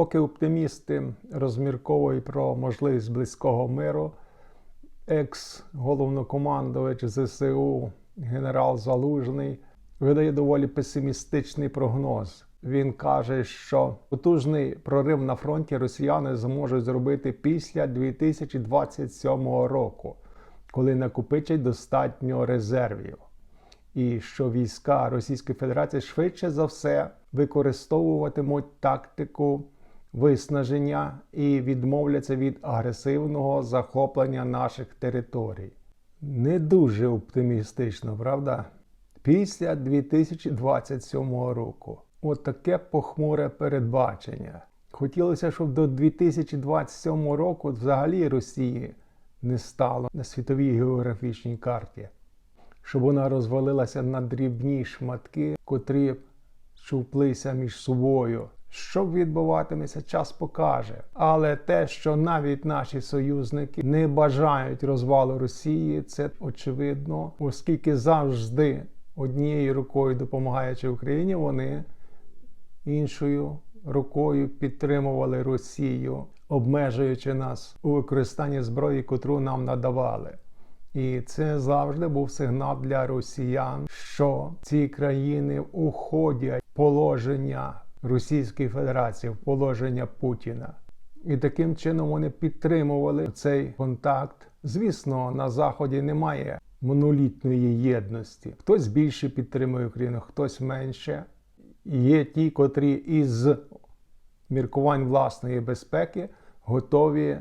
Поки оптимісти розмірковують про можливість близького миру, екс-головнокомандувач ЗСУ генерал Залужний видає доволі песимістичний прогноз. Він каже, що потужний прорив на фронті росіяни зможуть зробити після 2027 року, коли накопичать достатньо резервів, і що війська Російської Федерації швидше за все використовуватимуть тактику виснаження і відмовляться від агресивного захоплення наших територій. Не дуже оптимістично, правда? Після 2027 року. От таке похмуре передбачення. Хотілося, щоб до 2027 року взагалі Росії не стало на світовій географічній карті, щоб вона розвалилася на дрібні шматки, котрі чуплися між собою. Що відбуватиметься, час покаже. Але те, що навіть наші союзники не бажають розвалу Росії, це очевидно, оскільки завжди однією рукою допомагаючи Україні, вони іншою рукою підтримували Росію, обмежуючи нас у використанні зброї, котру нам надавали. І це завжди був сигнал для росіян, що ці країни уходять положення Російської Федерації, в положення Путіна. І таким чином вони підтримували цей контакт. Звісно, на Заході немає монолітної єдності. Хтось більше підтримує Україну, хтось менше. Є ті, котрі із міркувань власної безпеки готові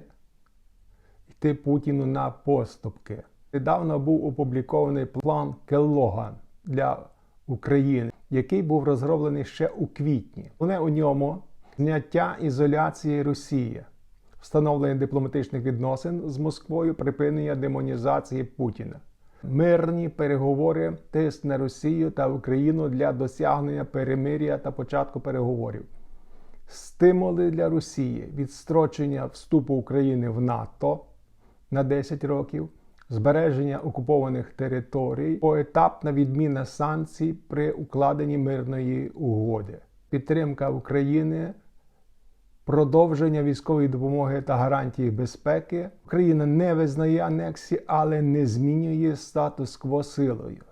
йти Путіну на поступки. Недавно був опублікований план Келлоган для України, який був розроблений ще у квітні. Вони у ньому зняття ізоляції Росії, встановлення дипломатичних відносин з Москвою, припинення демонізації Путіна, мирні переговори, тиск на Росію та Україну для досягнення перемир'я та початку переговорів. Стимули для Росії відстрочення вступу України в НАТО на 10 років, збереження окупованих територій, поетапна відміна санкцій при укладенні мирної угоди, підтримка України, продовження військової допомоги та гарантії безпеки. Україна не визнає анексії, але не змінює статус-кво силою.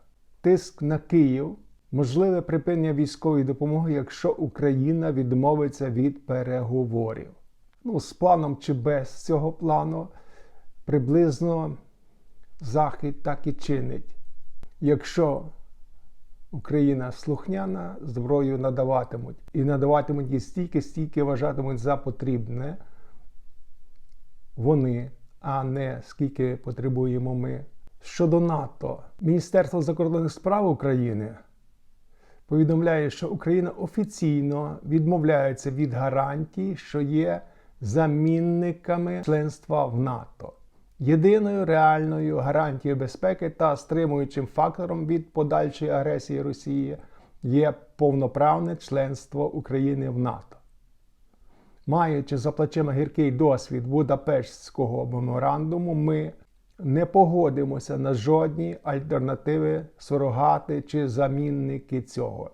Тиск на Київ. Можливе припинення військової допомоги, якщо Україна відмовиться від переговорів. Ну, з планом чи без цього плану приблизно Захід так і чинить. Якщо Україна слухняна, зброю надаватимуть і надаватимуть її стільки, стільки вважатимуть за потрібне вони, а не скільки потребуємо ми. Щодо НАТО, Міністерство закордонних справ України повідомляє, що Україна офіційно відмовляється від гарантій, що є замінниками членства в НАТО. Єдиною реальною гарантією безпеки та стримуючим фактором від подальшої агресії Росії є повноправне членство України в НАТО. Маючи за плечима гіркий досвід Будапештського меморандуму, ми не погодимося на жодні альтернативи, сурогати чи замінники цього.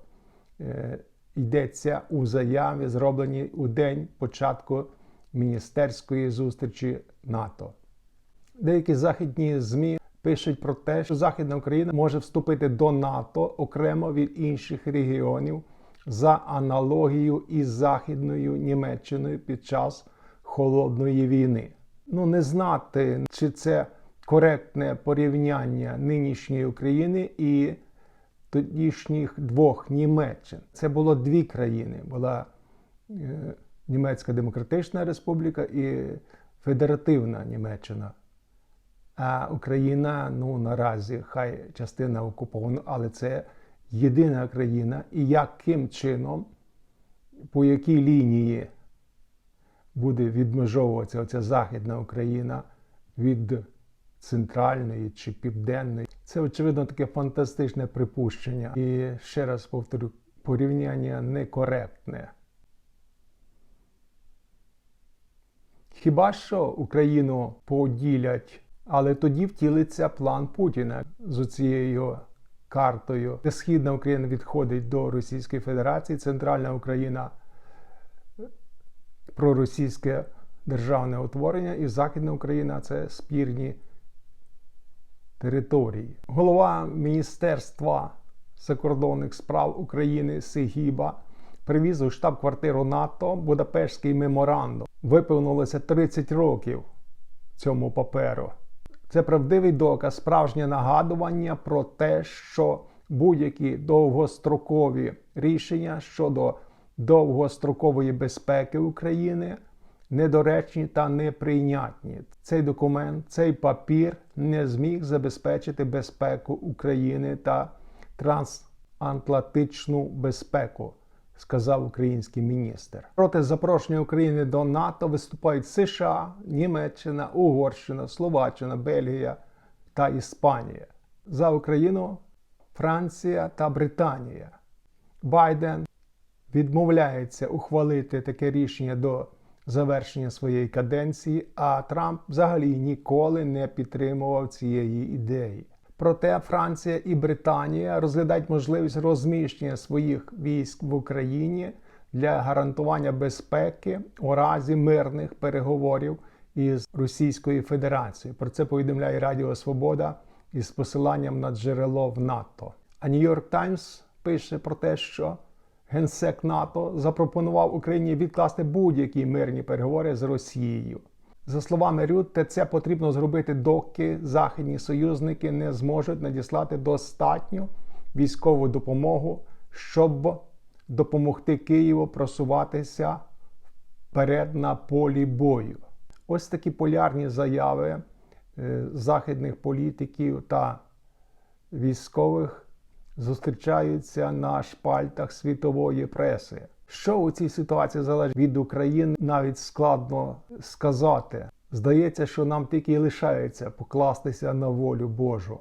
Е, йдеться у заяві, зробленій у день початку міністерської зустрічі НАТО. Деякі західні ЗМІ пишуть про те, що Західна Україна може вступити до НАТО окремо від інших регіонів за аналогією із Західною Німеччиною під час холодної війни. Ну, не знати, чи це коректне порівняння нинішньої України і тодішніх двох Німеччин. Це було дві країни: була е, Німецька Демократична Республіка і Федеративна Німеччина. А Україна ну наразі хай частина окупована, але це єдина країна, і яким чином, по якій лінії буде відмежовуватися оця Західна Україна від центральної чи південної, це очевидно таке фантастичне припущення. І ще раз повторю, порівняння некоректне. Хіба що Україну поділять? Але тоді втілиться план Путіна з цією картою, де Східна Україна відходить до Російської Федерації, Центральна Україна проросійське державне утворення, і Західна Україна це спірні території. Голова Міністерства закордонних справ України Сигіба привіз у штаб-квартиру НАТО Будапештський меморандум. Виповнилося 30 років цьому паперу. Це правдивий доказ, справжнє нагадування про те, що будь-які довгострокові рішення щодо довгострокової безпеки України недоречні та неприйнятні. Цей документ, цей папір не зміг забезпечити безпеку України та трансатлантичну безпеку, сказав український міністр. Проти запрошення України до НАТО виступають США, Німеччина, Угорщина, Словаччина, Бельгія та Іспанія. За Україну Франція та Британія. Байден відмовляється ухвалити таке рішення до завершення своєї каденції, а Трамп взагалі ніколи не підтримував цієї ідеї. Проте Франція і Британія розглядають можливість розміщення своїх військ в Україні для гарантування безпеки у разі мирних переговорів із Російською Федерацією. Про це повідомляє Радіо Свобода із посиланням на джерело в НАТО. А Нью-Йорк Таймс пише про те, що генсек НАТО запропонував Україні відкласти будь-які мирні переговори з Росією. За словами Рютте, це потрібно зробити, доки західні союзники не зможуть надіслати достатню військову допомогу, щоб допомогти Києву просуватися вперед на полі бою. Ось такі полярні заяви е, західних політиків та військових зустрічаються на шпальтах світової преси. Що у цій ситуації залежить від України, навіть складно сказати. Здається, що нам тільки лишається покластися на волю Божу.